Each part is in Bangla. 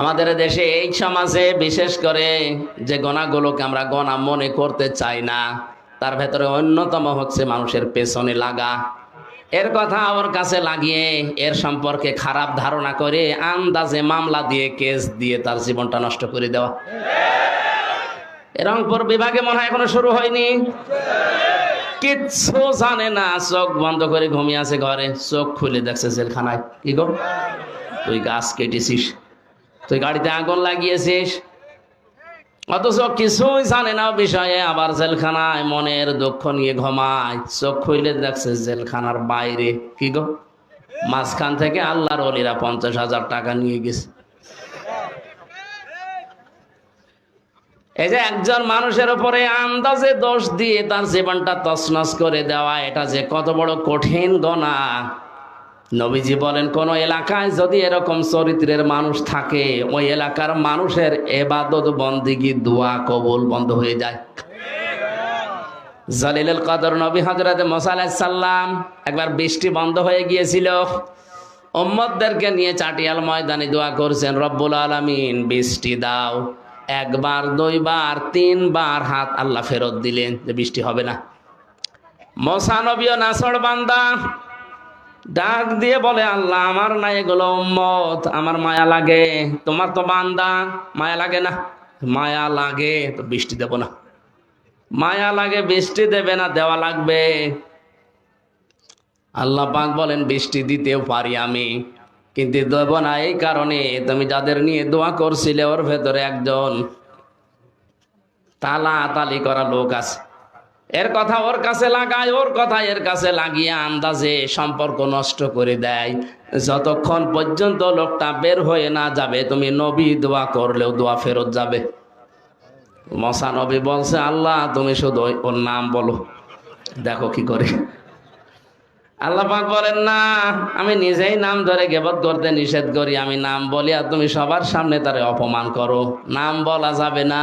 আমাদের দেশে এই সমাজে বিশেষ করে যে গণাগুলোকে আমরা গণা মনে করতে চাই না, তার ভেতরে অন্যতম হচ্ছে মানুষের পেছনে লাগা। এর কথা ওর কাছে লাগিয়ে এর সম্পর্কে খারাপ ধারণা করে আন্দাজে মামলা দিয়ে, কেস দিয়ে তার জীবনটা নষ্ট করে দেওয়া। রংপুর বিভাগে মনে হয় এখনও শুরু হয়নি। কিচ্ছু জানে না, চোখ বন্ধ করে ঘুমিয়ে আছে ঘরে, চোখ খুলে দেখছে জেলখানায়। কি গো? তুই গাছ কেটেছিস। তুই গাড়িতে আগুন লাগিয়েছিস? অথচ কিছুই জানে না বিষয়ে, আবার জেলখানায় মনের দুঃখ নিয়ে ঘুমায়। চোখ খুলে দেখছে জেলখানার বাইরে। কি গো? মাঝখান থেকে আল্লাহর অলিরা পঞ্চাশ হাজার টাকা নিয়ে গেছে। এই যে একজন মানুষের উপরে আন্দাজে দোষ দিয়ে তার জীবনটা তছনছ করে দেওয়া, এটা যে কত বড় কঠিন গনা নবীজি বলেন, কোন এলাকায় যদি এরকম চরিত্রের মানুষ থাকে, ওই এলাকার মানুষের এবাদত বন্দিগি দোয়া কবুল বন্ধ হয়ে যায়? জালিলুল কদর নবী হজরত সাল্লাম একবার বৃষ্টি বন্ধ হয়ে গিয়েছিল। উম্মদদেরকে নিয়ে চাটিয়াল ময়দানে দোয়া করছেন, রব্বুল আলামিন, বৃষ্টি দাও। একবার, দুইবার, তিনবার হাত আল্লাহ ফেরত দিলেন যে বৃষ্টি হবে না। মশানবীয় নাসর বান্দা ডাক দিয়ে বলে, আল্লাহ, আমার না এগুলো উম্মত, আমার মায়া লাগে। তোমার তো বান্দা, মায়া লাগে না? মায়া লাগে, তো বৃষ্টি দেব না। মায়া লাগে, বৃষ্টি দেবে না, দেওয়া লাগবে। আল্লাহ পাক বলেন, বৃষ্টি দিতেও পারি আমি, কিন্তু দেব না এই কারণে। তুমি যাদের নিয়ে দোয়া করছিলে, ওর ভেতরে একজন তালা তালি করা লোক আছে। এর কথা ওর কাছে লাগায়, ওর কথা এর কাছে লাগিয়ে আন্দাজে সম্পর্ক নষ্ট করে দেয়। যতক্ষণ পর্যন্ত লোকটা বের হয়ে না যাবে, তুমি নবী দোয়া করলেও দোয়া ফেরত যাবে। মশা নবী বলছে, আল্লাহ, তুমি শুধু ওর নাম বলো। দেখো কি করে। আল্লাহ পাক বলেন, না, আমি নিজেই নাম ধরে গেবত করতে নিষেধ করি। আমি নাম বলি আর তুমি সবার সামনে তারে অপমান করো। নাম বলা যাবে না।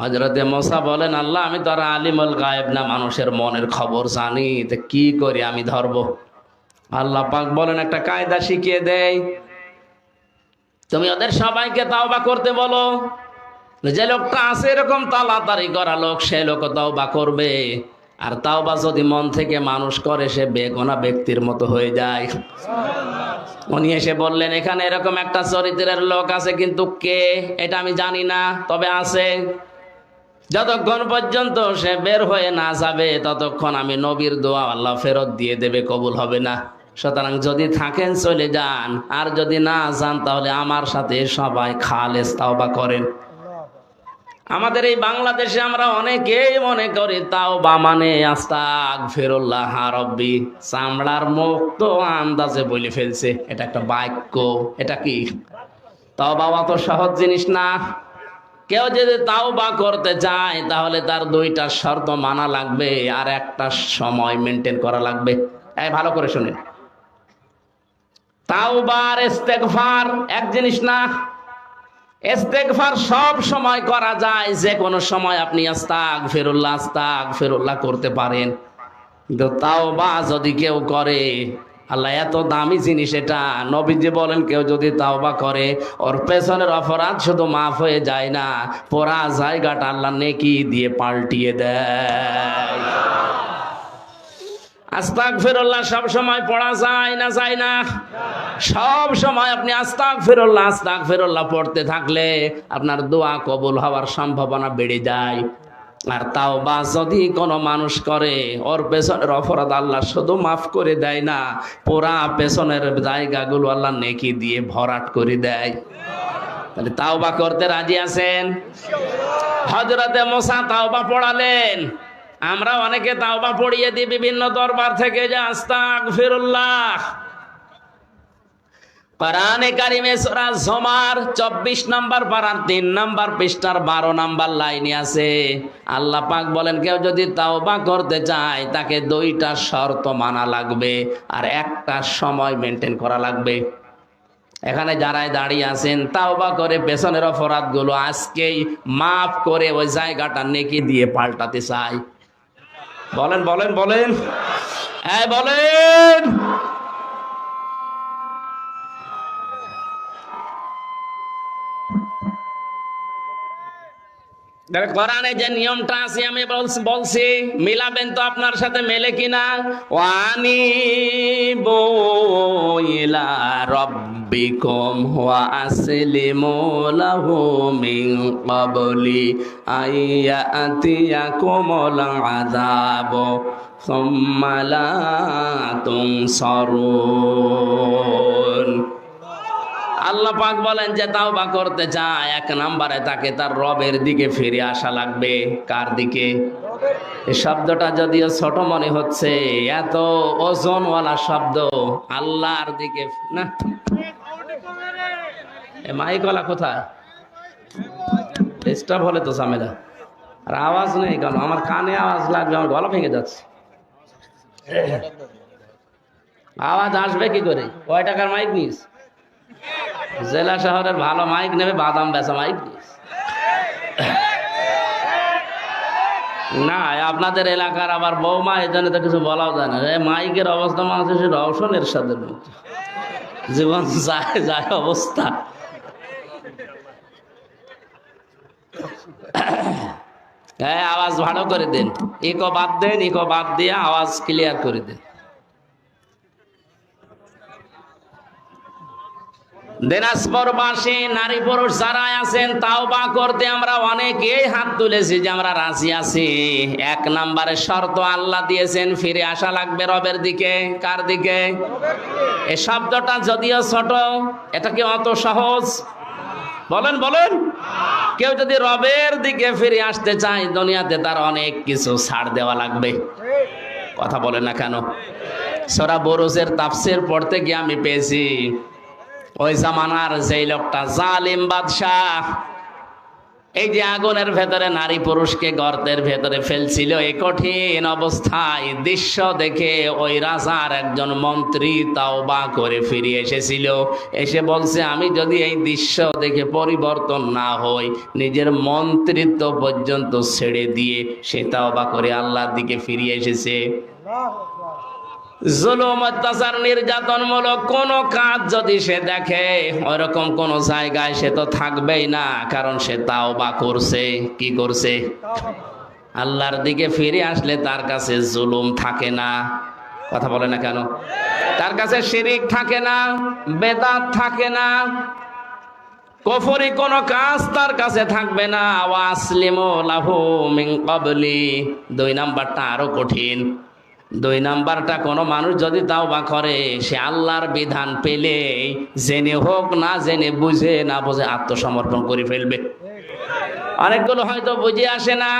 হজরতে মোসা বলেন আল্লাহ আমি তো আর আলিমুল গায়েব না মানুষের মনের খবর জানি তো কি করি আমি ধরব? আল্লাহ পাক বলেন একটা কায়দা শিখিয়ে দেয় তুমি ওদের সবাইকে তাওবা করতে বলো। যে লোকটা আছে এরকম তাড়াতাড়ি করা লোক সে লোক তাওবা করবে। আর তাওবা যদি মন থেকে মানুষ করে সে বেগোনা ব্যক্তির মতো হয়ে যায়। উনি এসে বললেন এখানে এরকম একটা চরিত্রের লোক আছে কিন্তু কে? এটা আমি জানি না তবে আছে। যতক্ষণ পর্যন্ত সে বের হয়ে না যাবে, ততক্ষণ আমি নবীর দোয়া আল্লাহ ফেরত দিয়ে দেবে, কবুল হবে না। সুতরাং যদি থাকেন, চলে যান। আর যদি না যান, তাহলে আমার সাথে সবাই খালেস তাওবা করেন। আমাদের এই বাংলাদেশে আমরা অনেকেই মনে করি তাও বা মানে আস্তাক ফেরুল্লাহ রব্বি। চামড়ার মুখ তো আন্দাজে বলে ফেলছে, এটা একটা বাক্য, এটা কি? তাও বাবা তো সহজ জিনিস না। কেউ যদি তাও বা করতে চায়, তাহলে তার দুইটা শর্ত মানা লাগবে আর একটা সময় মেনটেন করা লাগবে। ভালো করে শুনেন। তাওবার ইস্তেগফার এক জিনিস না। ইস্তেগফার সব সময় করা যায়, যে কোনো সময় আপনি আস্তাক ফেরুল্লাহ আস্তাক ফেরুল্লাহ করতে পারেন। কিন্তু তাওবা যদি কেউ করে আল্লাহ, এত দামি জিনিস এটা। নবীজি বলেন, কেউ যদি তাওবা করে, ওর পেছনের অপরাধ শুধু মাফ হয়ে যায় না পোড়া জায়গাটা আল্লাহ নেকি দিয়ে পাল্টিয়ে দেয়। আস্তাক ফেরুল্লাহ সব সময় পড়া যায় না যায় না? সব সময় আপনি আস্তাক ফেরুল্লাহ আস্তাক ফেরুল্লাহ পড়তে থাকলে আপনার দোয়া কবুল হওয়ার সম্ভাবনা বেড়ে যায়। আর তাও বা যদি কোনো মানুষ করে, ওর পেছনের অপরাধ আল্লাহ শুধু মাফ করে দেয় না, পোড়া পেছনের জায়গাগুলো আল্লাহ নেকি দিয়ে ভরাট করে দেয়। তাহলে তাওবা করতে রাজি আছেন? হজরতে মোসা তাওবা পড়ালেন। আমরা অনেকে তাওবা পড়িয়ে দিই বিভিন্ন দরবার থেকে যে আস্তাক ফিরুল্লাহ কোরআনে কারিমে সূরা জমার 24 নাম্বার পারার 3 নাম্বার পৃষ্ঠার 12 নাম্বার লাইনে আছে। আল্লাহ পাক বলেন, কেউ যদি তাওবা করতে চায়, তাকে দুইটা শর্ত মানা লাগবে আর একটা সময় মেনটেন করা লাগবে। এখানে যারাই দাঁড়িয়ে আছেন, তাওবা করে পেছনের অপরাধগুলো আজকেই মাফ করে ওই জায়গাটা নেকি দিয়ে পাল্টাতে চাই বলেন বলেন বলেন। হ্যাঁ বলেন। কোরআনে যে নিয়মটা আমি বলছি মিলাবেন তো আপনার সাথে মেলে কিনা? ওয়ানি বইলা রব্বিকুম ওয়া আসলিমু লাহু মিন ক্বাবলি আইয়াতিয়াকুমুল আযাব, সুম্মা লা আল্লাহ পাক বলেন যে তাওবা করতে চায়। এক নম্বরে তাকে তার রবের দিকে ফিরে আসা লাগবে। কার দিকে? এই শব্দটা যদিও ছোট মনে হচ্ছে, এত ওজনওয়ালা শব্দ আল্লাহর দিকে না। এ মাইকওয়ালা কোথায়? ডিস্টার্ব হলে তো ঝামেলা। আর আওয়াজ নেই কেন? আমার কানে আওয়াজ লাগবে, আমার গলা ভেঙে যাচ্ছে। আওয়াজ আসবে কি করে? কয় টাকার মাইক নিস? জেলা শহরের ভালো মাইক নেবে, বাদাম বেচা মাইক না আপনাদের এলাকার আবার বৌমা, এই জন্য তো কিছু বলাও যায় না। মাইকের অবস্থা মানুষের সে রওশনের সাথে জীবন যায় যায় অবস্থা। হ্যাঁ আওয়াজ ভালো করে দিন। ইকো বাদ দেন, ইকো বাদ দিয়ে আওয়াজ ক্লিয়ার করে দিন। দিনাজপুরবাসী নারী পুরুষ যারা আছেন তাও বা করতে আমরা অনেকেই হাত তুলেছি যে আমরা রাজি আছি। এক নম্বরে শর্ত আল্লাহ দিয়েছেন, ফিরে আসা লাগবে রবের দিকে। কার দিকে? এ শব্দটা যদিও ছোট, এটা কি অত সহজ? বলেন বলেন। কেউ যদি রবের দিকে ফিরে আসতে চায়, দুনিয়াতে তার অনেক কিছু ছাড় দেওয়া লাগবে। কথা বলে না কেন? সোরা বরুজের তাফসির পড়তে গিয়ে আমি পেয়েছি ওই জামানার যেই লোকটা, জালিম বাদশাহ। এই যে আগুনের ভেতরে নারী পুরুষকে গর্তের ভেতরে ফেলছিল, এই কঠিন অবস্থায় দৃশ্য দেখে ওই রাজার একজন মন্ত্রী তাও বা করে ফিরে এসেছিল। এসে বলছে, আমি যদি এই দৃশ্য দেখে পরিবর্তন না হই, নিজের মন্ত্রিত্ব পর্যন্ত ছেড়ে দিয়ে সে তাও বা করে আল্লাহর দিকে ফিরিয়ে এসেছে। জুলুম, অত্যাচার নির্যাতনমূলক কোন কাজ যদি সে দেখে, ওরকম কোন জায়গায় সে তো থাকবেই না, কারণ সে তাও বা করছে। কি করছে? আল্লাহর দিকে ফিরে আসলে তার কাছে জুলুম থাকে না। কথা বলে না কেন? তার কাছে শিরিক থাকে না, বেদাত থাকে না, কফরি কোন কাজ তার কাছে থাকবে না। ওয়াসলিমু লাহু মিন ক্বাবলি। দুই নাম্বারটা আরও কঠিন। দুই নাম্বারটা, কোনো মানুষ যদি তাও বা করে, সে আল্লাহর বিধান পেলে, জেনে হোক না জেনে বুঝে না বুঝে আত্মসমর্পণ করে ফেলবে। অনেকগুলো হয়তো বুঝে আসে না।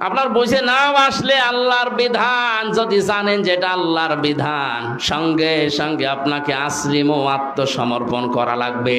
আপনার বুঝে নাও আসলে আল্লাহর বিধান, যদি জানেন যেটা আল্লাহর বিধান, সঙ্গে সঙ্গে আপনাকে ও আত্মসমর্পণ করা লাগবে।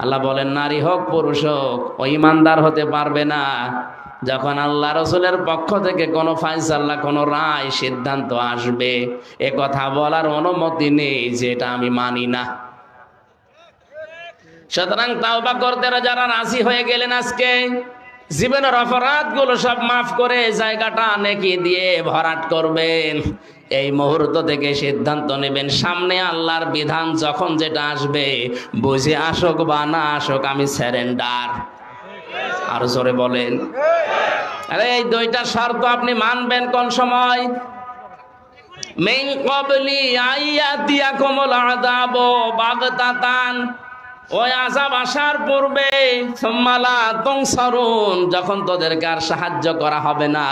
আল্লাহ বলেন, নারী হোক, পুরুষ হোক, ও ইমানদার হতে পারবে না। যখন আল্লাহ রসুলের পক্ষ থেকে কোনো ফাইসাল্লাহ কোনো রায়, সিদ্ধান্ত আসবে, এ কথা বলার অনুমতি নেই, যেটা আমি মানি না। সুতরাং তাওবা করতে যারা রাজি হয়ে গেলেন আজকে, জীবনের অপরাধগুলো সব মাফ করে জায়গাটা নেকি দিয়ে ভরাট করবেন। এই মুহূর্ত থেকে সিদ্ধান্ত নেবেন, সামনে আল্লাহর বিধান যখন যেটা আসবে, বুঝে আসুক বা না আসুক, আমি স্যারেন্ডার আর জোরে বলেন। আরে, এই দুইটা শর্ত আপনি মানবেন কোন সময়? মেইন কবলি আইয়া দিয়া কমল আদাব ওই আজাব আসার পূর্বে যখন তোদেরকে আর সাহায্য করা হবে না,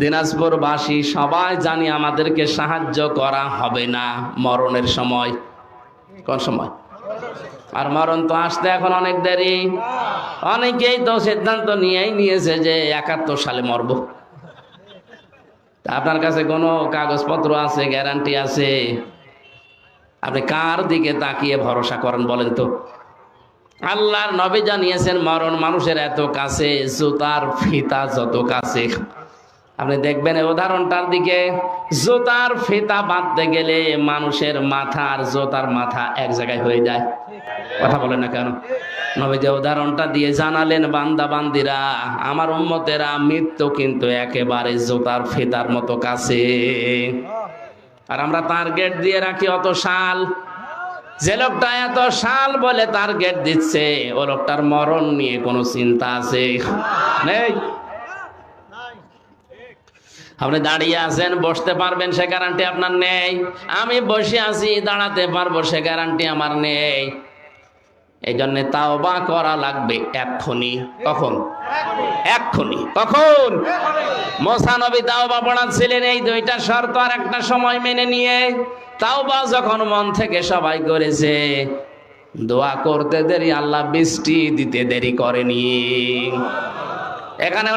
দিনাজপুরবাসী সবাই জানি আমাদেরকে সাহায্য করা হবে না। মরণের সময়। কোন সময়? আর মরণ তো আসতে এখন অনেক দেরি। অনেকেই তো সিদ্ধান্ত নিয়েই নিয়েছে যে একাত্তর সালে মরব। আপনার কাছে কোনো কাগজপত্র আছে, গ্যারান্টি আছে? আপনি কার দিকে তাকিয়ে ভরসা করেন বলেন তো? আল্লাহর নবী জানিয়েছেন, মরণ মানুষের এত কাছে, জুতার ফিতা যত কাছে। আপনি দেখবেন উদাহরণটার দিকে, জুতার ফিতা বাঁধতে গেলে মানুষের মাথা আর জোতার মাথা এক জায়গায় হয়ে যায়। কথা বলেন না কেন? নবী যে উদাহরণটা দিয়ে জানালেন, বান্দা বান্দিরা, আমার উম্মতেরা মৃত্যু কিন্তু একেবারে জোতার ফিতার মতো কাছে। আর আমরা তার গেট দিয়ে রাখি অত শাল যে লোকটা এত শাল বলে তার গেট দিচ্ছে, ও লোকটার মরণ নিয়ে কোনো চিন্তা আছে? নেই। আপনি দাঁড়িয়ে আছেন, বসতে পারবেন, সে গ্যারান্টি আপনার নেই। আমি বসে আছি, দাঁড়াতে পারব, সে গ্যারান্টি আমার নেই। এই তাও বা করা লাগবে এক্ষুনি। কখন? এক্ষুনি। কখন? মোসানবী তাওবা পড়াচ্ছিলেন, এই দুইটা শর্ত আর একটা সময় মেনে নিয়ে। তাও বা যখন মন থেকে সবাই করেছে, দোয়া করতে দেরি, আল্লাহ বৃষ্টি দিতে দেরি করেনি। এখানেও